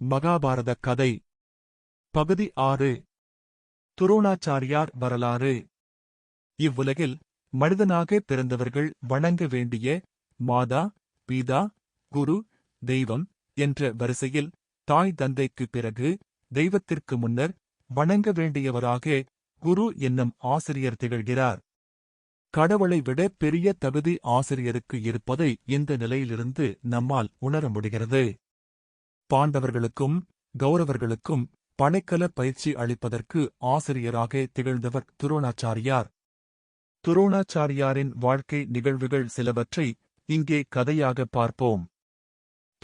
மகாபாரத கதை. பகுதி ஆறு. துரோணாச்சாரியார் வரலாறு. இவ்வுலகில் மனிதனாக பிறந்தவர்கள் வணங்க வேண்டிய மாதா பீதா குரு தெய்வம் என்ற வரிசையில் தாய் தந்தைக்கு பிறகு தெய்வத்திற்கு முன்னர் வணங்க வேண்டியவராக குரு என்னும் ஆசிரியர் திகழ்கிறார். கடவுளை விட பெரிய தகுதி ஆசிரியருக்கு இருப்பதை இந்த நிலையிலிருந்து நம்மால் உணர முடிகிறது. பாண்டவர்களுக்கும் கௌரவர்களுக்கும் படைக்கல பயிற்சி அளிப்பதற்கு ஆசிரியராக திகழ்ந்தவர் துரோணாச்சாரியார். துரோணாச்சாரியாரின் வாழ்க்கை நிகழ்வுகள் சிலவற்றை இங்கே கதையாக பார்ப்போம்.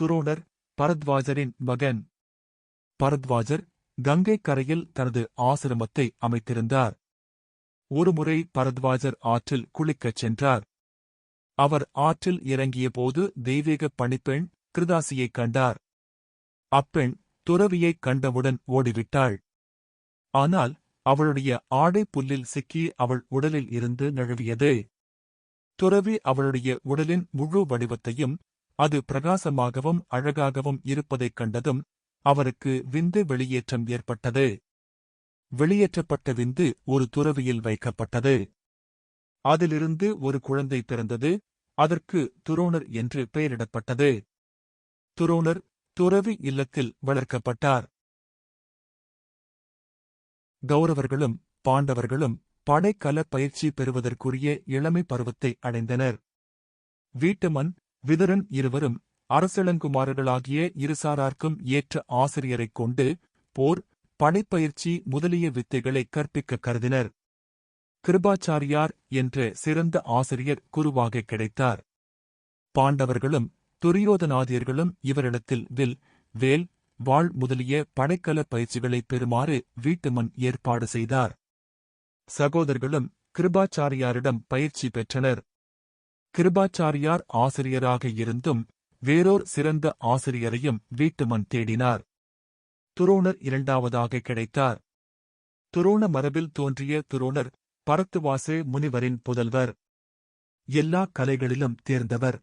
துரோணர் பரத்வாஜரின் மகன். பரத்வாஜர் கங்கை கரையில் தனது ஆசிரமத்தை அமைத்திருந்தார். ஒருமுறை பரத்வாஜர் ஆற்றில் குளிக்கச் சென்றார். அவர் ஆற்றில் இறங்கியபோது தெய்வீக பணிப்பெண் கிருதாசியைக் கண்டார். அப்பெண் துறவியைக் கண்டவுடன் ஓடிவிட்டாள். ஆனால் அவளுடைய ஆடை புல்லில் சிக்கி அவள் உடலில் இருந்து நழுவியது. துறவி அவளுடைய உடலின் முழு வடிவத்தையும் அது பிரகாசமாகவும் அழகாகவும் இருப்பதைக் கண்டதும் அவருக்கு விந்து வெளியேற்றம் ஏற்பட்டது. வெளியேற்றப்பட்ட விந்து ஒரு துறவியில் வைக்கப்பட்டது. அதிலிருந்து ஒரு குழந்தை பிறந்தது. அதற்கு துரோணர் என்று பெயரிடப்பட்டது. துரோணர் துறவி இல்லத்தில் வளர்க்கப்பட்டார். கௌரவர்களும் பாண்டவர்களும் படைக்கல பயிற்சி பெறுவதற்குரிய இளமை பருவத்தை அடைந்தனர். வீட்டுமன் விதரன் இருவரும் அரசளங்குமாரர்களாகிய இருசாரார்க்கும் ஏற்ற ஆசிரியரைக் கொண்டு போர் படைப்பயிற்சி முதலிய வித்தைகளை கற்பிக்க கருதினர். கிருபாச்சாரியார் என்ற சிறந்த ஆசிரியர் குருவாக கிடைத்தார். பாண்டவர்களும் துரியோதனாதியர்களும் இவரிடத்தில் வில் வேல் வாழ் முதலிய படைக்கல பயிற்சிகளை பெறுமாறு வீட்டுமன் ஏற்பாடு செய்தார். சகோதரர்களும் கிருபாச்சாரியாரிடம் பயிற்சி பெற்றனர். கிருபாச்சாரியார் ஆசிரியராக இருந்தும் வேறோர் சிறந்த ஆசிரியரையும் வீட்டுமன் தேடினார். துரோணர் இரண்டாவதாக கிடைத்தார். துரோண மரபில் தோன்றிய துரோணர் பரத்துவாசு முனிவரின் புதல்வர். எல்லா கலைகளிலும் தேர்ந்தவர்.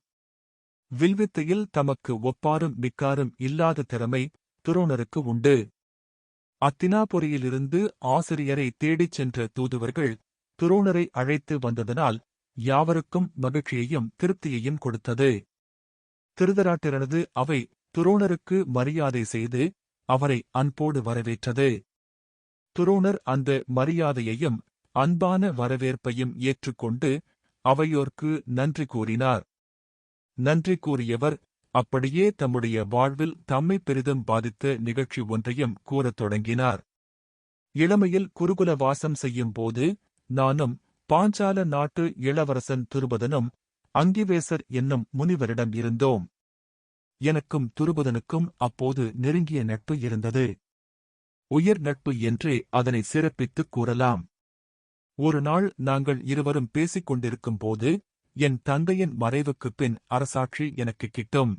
வில்வித்தையில் தமக்கு ஒப்பாரும் மிக்காரும் இல்லாத திறமை துரோணருக்கு உண்டு. அத்தினாபுரியிலிருந்து ஆசிரியரை தேடிச் சென்ற தூதுவர்கள் துரோணரை அழைத்து வந்ததனால் யாவருக்கும் மகிழ்ச்சியையும் திருப்தியையும் கொடுத்தது. திருதராட்டிரனது அவை துரோணருக்கு மரியாதை செய்து அவரை அன்போடு வரவேற்றது. துரோணர் அந்த மரியாதையையும் அன்பான வரவேற்பையும் ஏற்றுக்கொண்டு அவையோர்க்கு நன்றி கூறினார். நன்றி கூறியவர் அப்படியே தம்முடைய வாழ்வில் தம்மை பெரிதும் பாதித்த நிகழ்ச்சி ஒன்றையும் கூறத் தொடங்கினார். இளமையில் குருகுல வாசம் செய்யும் போது நானும் பாஞ்சால நாட்டு இளவரசன் துருபதனும் அங்கிவேசர் என்னும் முனிவரிடம் இருந்தோம். எனக்கும் துருபதனுக்கும் அப்போது நெருங்கிய நட்பு இருந்தது. உயர் நட்பு என்றே அதனை சிறப்பித்துக் கூறலாம். ஒரு நாள் நாங்கள் இருவரும் பேசிக் கொண்டிருக்கும் போது என் தந்தையின் மறைவுக்குப் பின் அரசாட்சி எனக்கு கிட்டும்.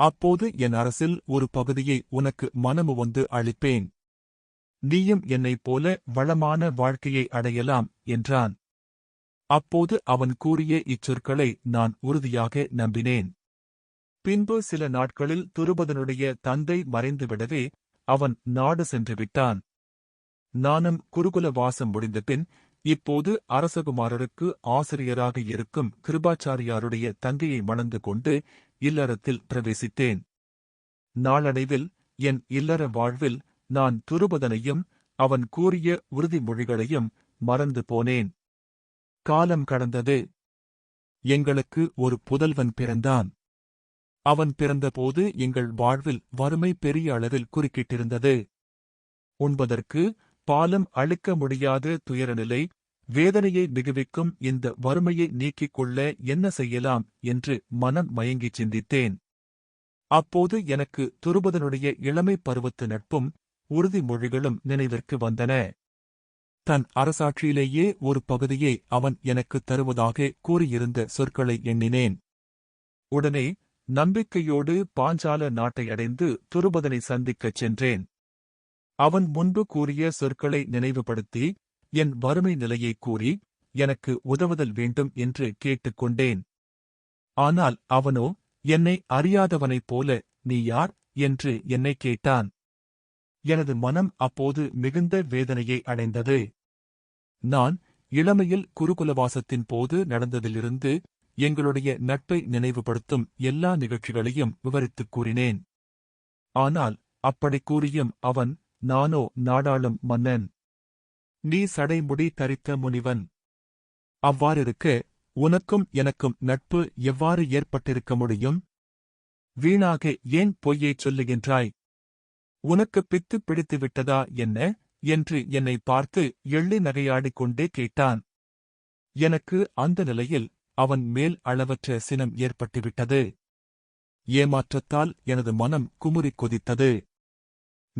அப்போது என் அரசில் ஒரு பகுதியை உனக்கு மனமு வந்து அளிப்பேன். நீயும் என்னைப் போல வளமான வாழ்க்கையை அடையலாம் என்றான். அப்போது அவன் கூறிய இச்சொற்களை நான் உறுதியாக நம்பினேன். பின்பு சில நாட்களில் துருபதனுடைய தந்தை மறைந்துவிடவே அவன் நாடு சென்று விட்டான் நானும் குருகுல வாசம் முடிந்தபின் இப்போது அரசகுமாரருக்கு ஆசிரியராக இருக்கும் கிருபாச்சாரியாருடைய தங்கையை மணந்து கொண்டு இல்லறத்தில் பிரவேசித்தேன். நாளடைவில் என் இல்லற வாழ்வில் நான் துருபதனையும் அவன் கூறிய உறுதிமொழிகளையும் மறந்து போனேன். காலம் கடந்தது. எங்களுக்கு ஒரு புதல்வன் பிறந்தான். அவன் பிறந்தபோது எங்கள் வாழ்வில் வறுமை பெரிய அளவில் குறுக்கிட்டிருந்தது. உண்பதற்கு பாலம் அழுக்க முடியாத துயரநிலை வேதனையை மிகுவிக்கும் இந்த வறுமையை நீக்கிக் கொள்ள என்ன செய்யலாம் என்று மனம் மயங்கிச் சிந்தித்தேன். அப்போது எனக்கு துருபதனுடைய இளமை பருவத்து நட்பும் உறுதிமொழிகளும் நினைவிற்கு வந்தன. தன் அரசாட்சியிலேயே ஒரு பகுதியை அவன் எனக்கு தருவதாக கூறியிருந்த சொற்களை எண்ணினேன். உடனே நம்பிக்கையோடு பாஞ்சால நாட்டை அடைந்து துருபதனை சந்திக்கச் சென்றேன். அவன் முன்பு கூறிய சொற்களை நினைவுபடுத்தி என் வறுமை நிலையை கூறி எனக்கு உதவுதல் வேண்டும் என்று கேட்டுக்கொண்டேன். ஆனால் அவனோ என்னை அறியாதவனைப் போல நீ யார்? என்று என்னை கேட்டான். எனது மனம் அப்போது மிகுந்த வேதனையை அடைந்தது. நான் இளமையில் குருகுலவாசத்தின் போது நடந்ததிலிருந்து எங்களுடைய நட்பை நினைவுபடுத்தும் எல்லா நிகழ்ச்சிகளையும் விவரித்துக் கூறினேன். ஆனால் அப்படி கூறியும் அவன் நானோ நாடாளும் மன்னன். நீ சடைமுடி தரித்த முனிவன். அவ்வாறிருக்க உனக்கும் எனக்கும் நட்பு எவ்வாறு ஏற்பட்டிருக்க முடியும்? வீணாக ஏன் பொய்யைச் சொல்லுகின்றாய்? உனக்கு பித்து பிடித்து விட்டதா என்ன? என்று என்னை பார்த்து எள்ளி நகையாடிக் கொண்டே கேட்டான். எனக்கு அந்த நிலையில் அவன் மேல் அளவற்ற சினம் ஏற்பட்டுவிட்டது. ஏமாற்றத்தால் எனது மனம் குமுறிக் கொதித்தது.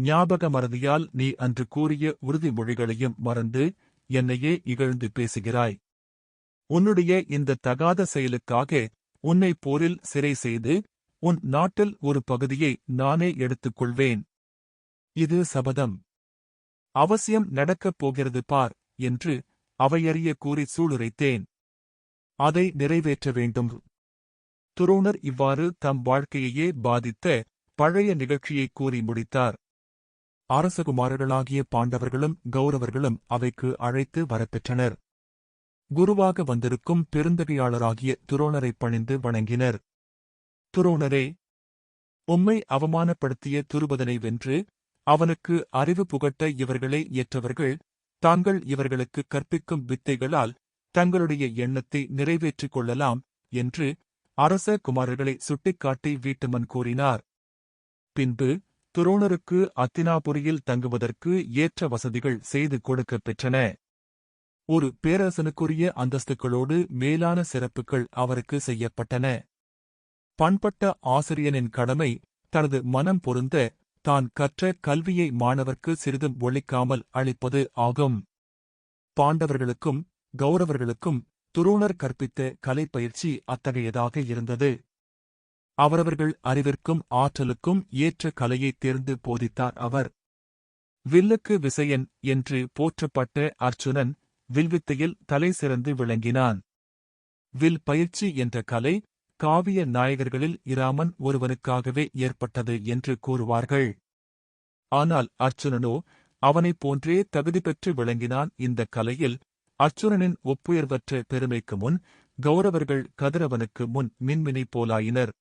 ஞாபக மறதியால் நீ அன்று கூறிய உறுதிமொழிகளையும் மறந்து என்னையே இகழ்ந்து பேசுகிறாய். உன்னுடைய இந்த தகாத செயலுக்காக உன்னை போரில் சிறை செய்து உன் நாட்டில் ஒரு பகுதியை நானே எடுத்துக் கொள்வேன் இது சபதம். அவசியம் நடக்கப் போகிறது பார் என்று அவையறிய கூறி சூளுரைத்தேன். அதை நிறைவேற்ற வேண்டும். துரோணர் இவ்வாறு தம் வாழ்க்கையையே பாதித்த பழைய நிகழ்ச்சியை கூறி முடித்தார். அரசகுமாரர்களாகிய பாண்டவர்களும் கௌரவர்களும் அவைக்கு அழைத்து வரப்பெற்றனர். குருவாக வந்திருக்கும் பெருந்தகையாளராகிய துரோணரைப் பணிந்து வணங்கினர். துரோணரே உம்மை அவமானப்படுத்திய துருபதனை வென்று அவனுக்கு அறிவு புகட்ட இவர்களே ஏற்றவர்கள் தாங்கள் இவர்களுக்கு கற்பிக்கும் வித்தைகளால் தங்களுடைய எண்ணத்தை நிறைவேற்றிக் கொள்ளலாம் என்று அரச குமாரர்களை சுட்டிக்காட்டி வீட்டுமன் கூறினார். பின்பு துரோணருக்கு அத்தினாபுரியில் தங்குவதற்கு ஏற்ற வசதிகள் செய்து கொடுக்கப் பெற்றன. ஒரு பேரரசனுக்குரிய அந்தஸ்துகளோடு மேலான சிறப்புகள் அவருக்கு செய்யப்பட்டன. பண்பட்ட ஆசிரியனின் கடமை தனது மனம் பொருந்த தான் கற்ற கல்வியை மாணவர்க்கு சிறிதும் ஒழிக்காமல் அளிப்பது ஆகும். பாண்டவர்களுக்கும் கௌரவர்களுக்கும் துரோணர் கற்பித்த கலைப்பயிற்சி அத்தகையதாக இருந்தது. அவரவர்கள் அறிவிற்கும் ஆற்றலுக்கும் ஏற்ற கலையைத் தேர்ந்து போதித்தார் அவர். வில்லுக்கு விசயன் என்று போற்றப்பட்ட அர்ச்சுனன் வில்வித்தையில் தலை சிறந்து விளங்கினான். வில் பயிற்சி என்ற கலை காவிய நாயகர்களில் இராமன் ஒருவனுக்காகவே ஏற்பட்டது என்று கூறுவார்கள். ஆனால் அர்ச்சுனனோ அவனைப் போன்றே தகுதி பெற்று விளங்கினான் இந்த கலையில் அர்ச்சுனனின் ஒப்புயர்வற்ற பெருமைக்கு முன் கௌரவர்கள் கதிரவனுக்கு முன் மின்மினி போலாயினர்.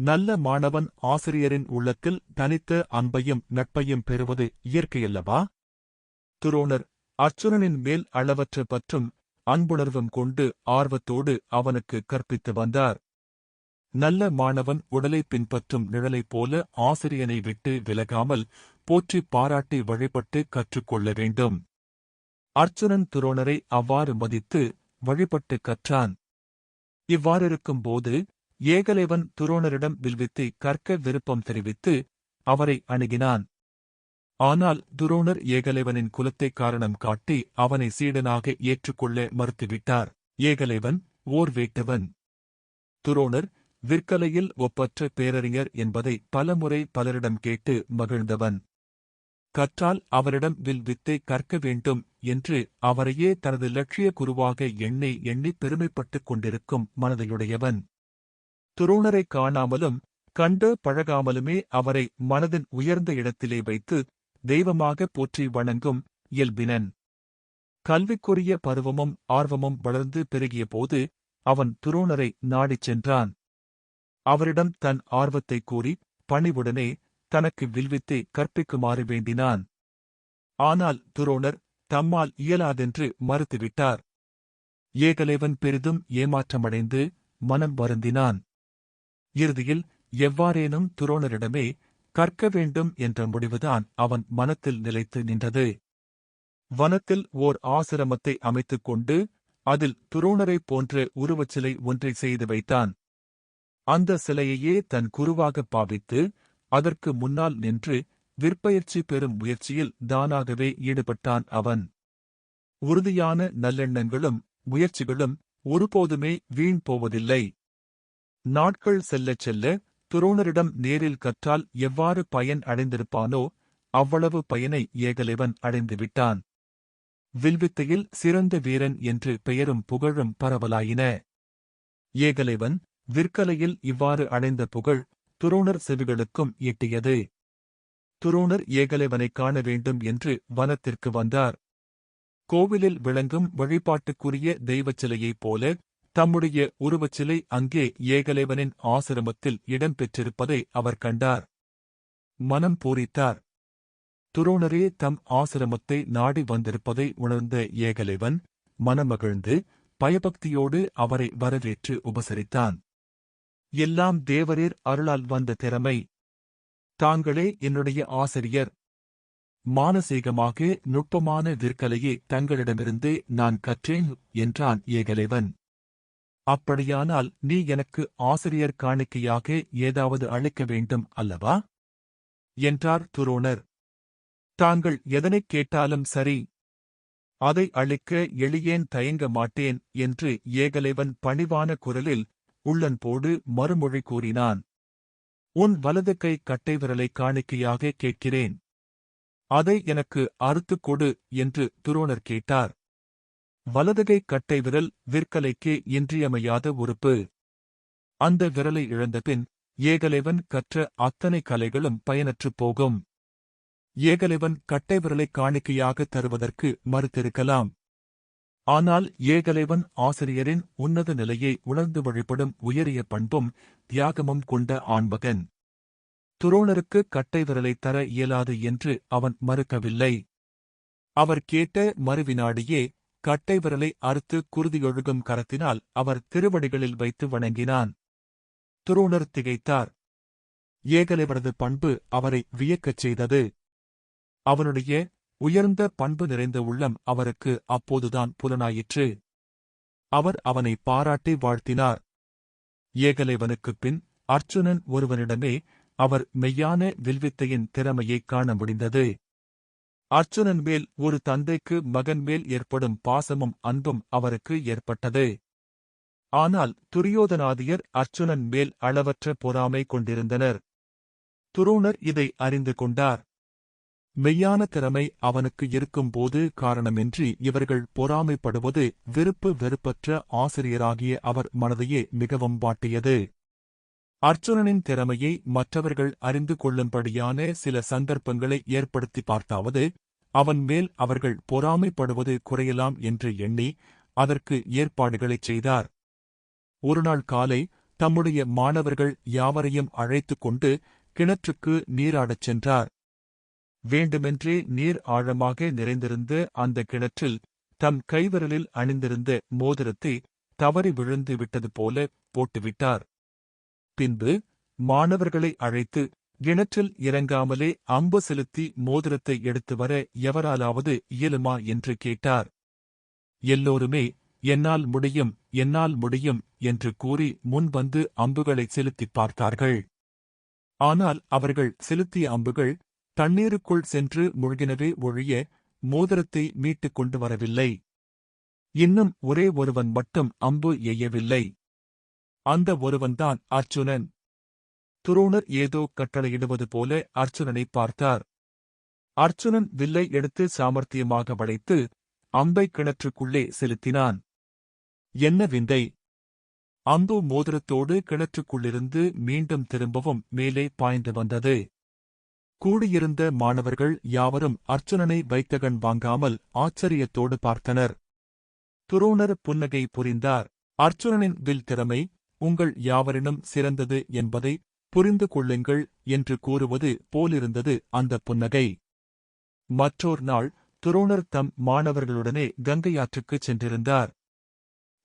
நல்ல மாணவன் ஆசிரியரின் உள்ளத்தில் தனித்த அன்பையும் நட்பையும் பெறுவது இயற்கையல்லவா? துரோணர் அர்ச்சுனனின் மேல் அளவற்ற பற்றும் அன்புணர்வும் கொண்டு ஆர்வத்தோடு அவனுக்கு கற்பித்து வந்தார். நல்ல மாணவன் உடலை பின்பற்றும் நிழலைப் போல ஆசிரியனை விட்டு விலகாமல் போற்றி பாராட்டி வழிபட்டு கற்றுக்கொள்ள வேண்டும். அர்ச்சுனன் துரோணரை அவ்வாறு மதித்து வழிபட்டு கற்றான். இவ்வாறிருக்கும்போது ஏகலைவன் துரோணரிடம் வில்வித்தை கற்க விருப்பம் தெரிவித்து அவரை அணுகினான். ஆனால் துரோணர் ஏகலைவனின் குலத்தைக் காரணம் காட்டி அவனை சீடனாக ஏற்றுக்கொள்ள மறுத்துவிட்டார். ஏகலைவன் ஓர் வேட்டவன். துரோணர் விற்கலையில் ஒப்பற்ற பேரறிஞர் என்பதை பலமுறை பலரிடம் கேட்டு மகிழ்ந்தவன். கற்றால் அவரிடம் வில் வித்தை கற்க வேண்டும் என்று அவரையே தனது லட்சிய குருவாக எண்ணி எண்ணி பெருமைப்பட்டுக் கொண்டிருக்கும் மனதையுடையவன். துரோணரைக் காணாமலும் கண்டு பழகாமலுமே அவரை மனதின் உயர்ந்த இடத்திலே வைத்து தெய்வமாக போற்றி வணங்கும் இயல்பினன். கல்விக்குரிய பருவமும் ஆர்வமும் வளர்ந்து பெருகிய போது அவன் துரோணரை நாடிச் சென்றான். அவரிடம் தன் ஆர்வத்தைக் கூறி பணிவுடனே தனக்கு வில்வித்தை கற்பிக்குமாறு வேண்டினான். ஆனால் துரோணர் தம்மால் இயலாதென்று மறுத்துவிட்டார். ஏகலைவன் பெரிதும் ஏமாற்றமடைந்து மனம் வருந்தினான். இறுதியில் எவ்வாறேனும் துரோணரிடமே கற்க வேண்டும் என்ற முடிவுதான் அவன் மனத்தில் நிலைத்து நின்றது. வனத்தில் ஓர் ஆசிரமத்தை அமைத்துக் கொண்டு அதில் துரோணரைப் போன்ற உருவச்சிலை ஒன்றை செய்து வைத்தான். அந்த சிலையையே தன் குருவாகப் பாவித்து அதற்கு முன்னால் நின்று விற்பயிற்சி பெறும் முயற்சியில் தானாகவே ஈடுபட்டான் அவன். உறுதியான நல்லெண்ணங்களும் முயற்சிகளும் ஒருபோதுமே வீண் போவதில்லை. நாட்கள் செல்லச் செல்ல துரோணரிடம் நேரில் கற்றால் எவ்வாறு பயன் அடைந்திருப்பானோ அவ்வளவு பயனை ஏகலைவன் அடைந்துவிட்டான். வில்வித்தையில் சிறந்த வீரன் என்று பெயரும் புகழும் பரவலாயின. ஏகலைவன் விற்கலையில் இவ்வாறு அடைந்த புகழ் துரோணர் செவிகளுக்கும் எட்டியது. துரோணர் ஏகலைவனைக் காண வேண்டும் என்று வனத்திற்கு வந்தார். கோவிலில் விளங்கும் வழிபாட்டுக்குரிய தெய்வச் சிலையைப் போல தம்முடைய உருவச்சிலை அங்கே ஏகலைவனின் ஆசிரமத்தில் இடம்பெற்றிருப்பதை அவர் கண்டார். மனம் பூரித்தார். துரோணரே தம் ஆசிரமத்தை நாடி வந்திருப்பதை உணர்ந்த ஏகலைவன் மனமகிழ்ந்து பயபக்தியோடு அவரை வரவேற்று உபசரித்தான். எல்லாம் தேவரீர் அருளால் வந்த திறமை. தாங்களே என்னுடைய ஆசிரியர். மானசீகமாக நுட்பமான விற்கலையை தங்களிடமிருந்து நான் கற்றேன் என்றான் ஏகலைவன். அப்படியானால் நீ எனக்கு ஆசிரியர் காணிக்கையாக ஏதாவது அளிக்க வேண்டும் அல்லவா? என்றார் துரோணர். தாங்கள் எதனைக் கேட்டாலும் சரி. அதை அளிக்க எளியேன் தயங்க மாட்டேன் என்று ஏகலைவன் பணிவான குரலில் உள்ளன்போடு மறுமொழி கூறினான். உன் வலது கை கட்டை விரலை காணிக்கையாக கேட்கிறேன். அதை எனக்கு அறுத்துக் கொடு என்று துரோணர் கேட்டார். வலதுகை கட்டை விரல் விற்கலைக்கு இன்றியமையாத உறுப்பு. அந்த விரலை இழந்தபின் ஏகலைவன் கற்ற அத்தனை கலைகளும் பயனற்றுப் போகும். ஏகலைவன் கட்டை விரலை காணிக்கையாக தருவதற்கு மறுத்திருக்கலாம். ஆனால் ஏகலைவன் ஆசிரியரின் உன்னத நிலையை உணர்ந்து வழிபடும் உயரிய பண்பும் தியாகமும் கொண்ட ஆண்மகன் துரோணருக்கு கட்டை விரலை தர இயலாது என்று அவன் மறுக்கவில்லை. அவர் கேட்ட மறுவினாடியே கட்டை விரலை அறுத்து குருதியொழுகும் கரத்தினால் அவர் திருவடிகளில் வைத்து வணங்கினான். துரோணர் திகைத்தார். ஏகலைவரது பண்பு அவரை வியக்கச் செய்தது. அவனுடைய உயர்ந்த பண்பு நிறைந்த உள்ளம் அவருக்கு அப்போதுதான் புலனாயிற்று. அவர் அவனை பாராட்டி வாழ்த்தினார். ஏகலைவனுக்குப் பின் அர்ச்சுனன் ஒருவனிடமே அவர் மெய்யான வில்வித்தையின் திறமையைக் காண முடிந்தது. அர்ச்சுனன் மேல் ஒரு தந்தைக்கு மகன் மேல் ஏற்படும் பாசமும் அன்பும் அவருக்கு ஏற்பட்டது. ஆனால் துரியோதனாதியர் அர்ச்சுனன் மேல் அளவற்ற பொறாமை கொண்டிருந்தனர். துரோணர் இதை அறிந்து கொண்டார். மெய்யான திறமை அவனுக்கு இருக்கும்போது காரணமின்றி இவர்கள் பொறாமைப்படுவது விருப்பு வெறுப்பற்ற ஆசிரியராகிய அவர் மனதையே மிகவும் வாட்டியது. அர்ச்சுனனின் திறமையை மற்றவர்கள் அறிந்து கொள்ளும்படியான சில சந்தர்ப்பங்களை ஏற்படுத்தி பார்த்தாவது அவன் மேல் அவர்கள் பொறாமைப்படுவது குறையலாம் என்று எண்ணி அதற்கு ஏற்பாடுகளைச் செய்தார். ஒருநாள் காலை தம்முடைய மாணவர்கள் யாவரையும் அழைத்துக் கொண்டு கிணற்றுக்கு நீராடச் சென்றார். வேண்டுமென்றே நீர் ஆழமாக நிறைந்திருந்த அந்த கிணற்றில் தம் கைவிரலில் அணிந்திருந்த மோதிரத்தை தவறி விழுந்து விட்டது போல போட்டுவிட்டார். பின்பு மாணவர்களை அழைத்து கிணற்றில் இறங்காமலே அம்பு செலுத்தி மோதிரத்தை எடுத்து வர எவராலாவது இயலுமா என்று கேட்டார். எல்லோருமே என்னால் முடியும் என்னால் முடியும் என்று கூறி முன்வந்து அம்புகளை செலுத்திப் பார்த்தார்கள். ஆனால் அவர்கள் செலுத்திய அம்புகள் தண்ணீருக்குள் சென்று மூழ்கினவே ஒழிய மோதிரத்தை மீட்டுக் கொண்டு வரவில்லை. இன்னும் ஒரே ஒருவன் மட்டும் அம்பு எய்யவில்லை. அந்த ஒருவன்தான் அர்ச்சுனன் துரோணர் ஏதோ கட்டளையிடுவது போல அர்ஜுனனை பார்த்தார். அர்ச்சுனன் வில்லை எடுத்து சாமர்த்தியமாக வளைத்து அம்பை கிணற்றுக்குள்ளே செலுத்தினான். என்ன விந்தை அம்பு மோதிரத்தோடு கிணற்றுக்குள்ளிருந்து மீண்டும் திரும்பவும் மேலே பாய்ந்து வந்தது. கூடியிருந்த மாணவர்கள் யாவரும் அர்ச்சுனனை வைத்தகன் வாங்காமல் ஆச்சரியத்தோடு பார்த்தனர். துரோணர் புன்னகை புரிந்தார். அர்ச்சுனனின் வில் திறமை உங்கள் யாவரினும் சிறந்தது என்பதை புரிந்து கொள்ளுங்கள் என்று கூறுவது போலிருந்தது அந்த புன்னகை. மற்றோர் நாள் துரோணர் தம் மாணவர்களுடனே கங்கையாற்றுக்குச் சென்றிருந்தார்.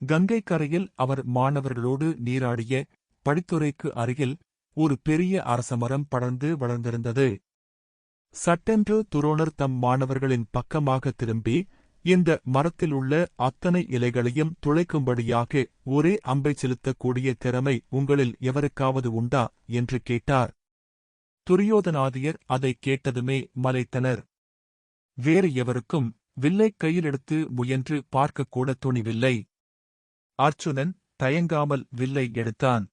கங்கை கரையில் அவர் மாணவர்களோடு நீராடிய படித்துறைக்கு அருகில் ஒரு பெரிய அரசமரம் படர்ந்து வளர்ந்திருந்தது. சட்டென்று துரோணர் தம் மாணவர்களின் பக்கமாக திரும்பி இந்த மரத்தில் உள்ள அத்தனை இலைகளையும் துளைக்கும்படியாக ஒரே அம்பை செலுத்தக்கூடிய திறமை உங்களில் எவருக்காவது உண்டா? என்று கேட்டார். துரியோதனாதியர் அதைக் கேட்டதுமே மலைத்தனர். வேறு எவருக்கும் வில்லைக் கையிலெடுத்து முயன்று பார்க்கக்கூட துணிவில்லை. அர்ச்சுனன் தயங்காமல் வில்லை எடுத்தான்.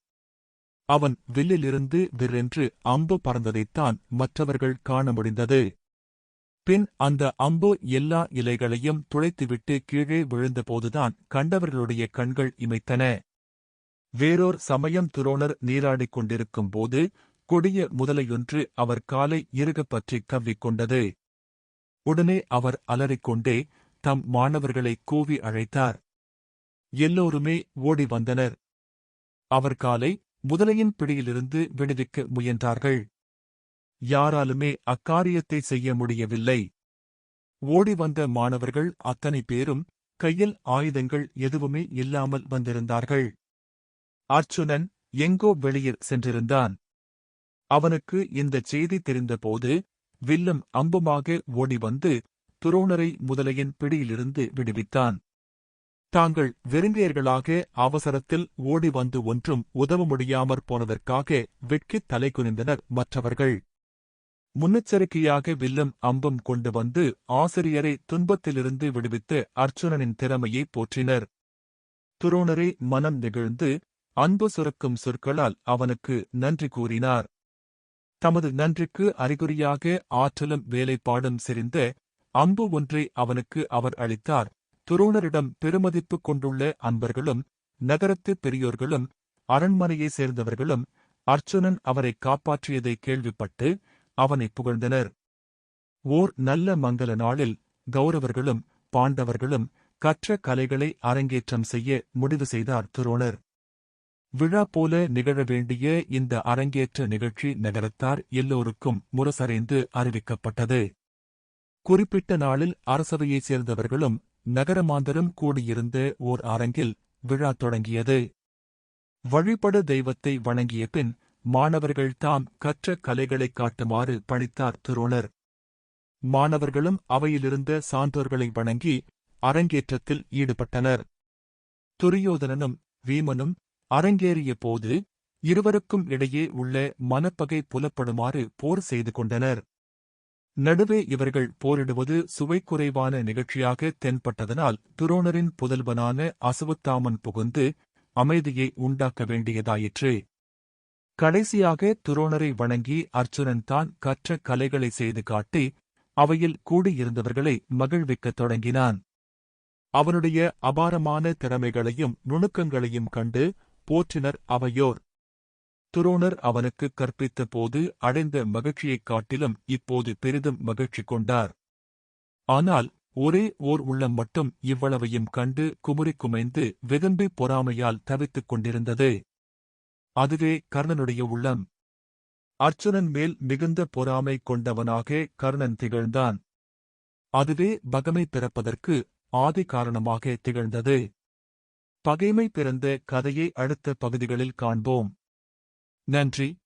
அவன் வில்லிலிருந்து விற்றென்று அம்பு பறந்ததைத்தான் மற்றவர்கள் காண முடிந்தது. பின் அந்த அம்பு எல்லா இலைகளையும் துளைத்துவிட்டு கீழே விழுந்தபோதுதான் கண்டவர்களுடைய கண்கள் இமைத்தன. வேறோர் சமயம் துரோணர் நீராடிக் கொண்டிருக்கும் போது கொடிய முதலையொன்று அவர் காலை இறுகப் பற்றிக் கவ்விக்கொண்டது. உடனே அவர் அலறிக்கொண்டே தம் மாணவர்களை கூவி அழைத்தார். எல்லோருமே ஓடி வந்தனர். அவர் காலை முதலையின் பிடியிலிருந்து விடுவிக்க முயன்றார்கள். யாராலுமே அக்காரியத்தை செய்ய முடியவில்லை. ஓடி வந்த மாணவர்கள் அத்தனை பேரும் கையில் ஆயுதங்கள் எதுவுமே இல்லாமல் வந்திருந்தார்கள். அர்ச்சுனன் எங்கோ வெளியில் சென்றிருந்தான். அவனுக்கு இந்தச் செய்தி தெரிந்தபோது வில்லம் அம்புமாக ஓடி வந்து துரோணரை முதலையின் பிடியிலிருந்து விடுவித்தான். தாங்கள் விரும்பியர்களாக அவசரத்தில் ஓடி வந்து ஒன்றும் உதவ முடியாமற் போனதற்காக வெட்கித் தலை குனிந்தனர் மற்றவர்கள். முன்னெச்சரிக்கையாக வில்லும் அம்பும் கொண்டு வந்து ஆசிரியரை துன்பத்திலிருந்து விடுவித்து அர்ச்சுனனின் திறமையை போற்றினர். துரோணரே மனம் நெகிழ்ந்து அன்பு சுரக்கும் சொற்களால் அவனுக்கு நன்றி கூறினார். தமது நன்றிக்கு அறிகுறியாக ஆற்றலும் வேலைப்பாடும் செறிந்த அம்பு ஒன்றை அவனுக்கு அவர் அளித்தார். துரோணரிடம் பெருமதிப்பு கொண்டுள்ள அன்பர்களும் நகரத்து பெரியோர்களும் அரண்மனையைச் சேர்ந்தவர்களும் அர்ச்சுனன் அவரை காப்பாற்றியதை கேள்விப்பட்டு அவனை புகழ்ந்தனர். ஓர் நல்ல மங்கள நாளில் கௌரவர்களும் பாண்டவர்களும் கற்ற கலைகளை அரங்கேற்றம் செய்ய முடிவு செய்தார் துரோணர். விழா போல நிகழ வேண்டிய இந்த அரங்கேற்ற நிகழ்ச்சி நகரத்தார் எல்லோருக்கும் முரசறைந்து அறிவிக்கப்பட்டது. குறிப்பிட்ட நாளில் அரசவையைச் சேர்ந்தவர்களும் நகரமாந்தரும் கூடியிருந்த ஓர் அரங்கில் விழா தொடங்கியது. வழிபடு தெய்வத்தை வணங்கிய பின் மாணவர்கள் தாம் கற்ற கலைகளைக் காட்டுமாறு பணித்தார் துரோணர். மாணவர்களும் அவையிலிருந்த சான்றோர்களை வணங்கி அரங்கேற்றத்தில் ஈடுபட்டனர். துரியோதனனும் வீமனும் அரங்கேறிய போது இருவருக்கும் இடையே உள்ள மனப்பகை புலப்படுமாறு போர் செய்து கொண்டனர். நடுவே இவர்கள் போரிடுவது சுவைக்குறைவான நிகழ்ச்சியாக தென்பட்டதனால் துரோணரின் புதல்வனான அசுவத்தாமன் புகுந்து அமைதியை உண்டாக்க வேண்டியதாயிற்று. கடைசியாக துரோணரை வணங்கி அர்ச்சுனன் தான் கற்ற கலைகளை செய்து காட்டி அவையில் கூடியிருந்தவர்களை மகிழ்விக்கத் தொடங்கினான். அவனுடைய அபாரமான திறமைகளையும் நுணுக்கங்களையும் கண்டு போற்றினர் அவையோர். துரோணர் அவனுக்கு கற்பித்த போது அடைந்த மகிழ்ச்சியைக் காட்டிலும் இப்போது பெரிதும் மகிழ்ச்சி கொண்டார். ஆனால் ஒரே ஓர் உள்ளம் மட்டும் இவ்வளவையும் கண்டு குமுறிக் குமைந்து வெகும்பி பொறாமையால் தவித்துக் கொண்டிருந்தது. அதுவே கர்ணனுடைய உள்ளம். அர்ச்சுனன் மேல் மிகுந்த பொறாமை கொண்டவனாக கர்ணன் திகழ்ந்தான். அதுவே பகமை பிறப்பதற்கு ஆதி காரணமாக திகழ்ந்தது. பகைமை பிறந்த கதையை அடுத்த பகுதிகளில் காண்போம். நன்றி.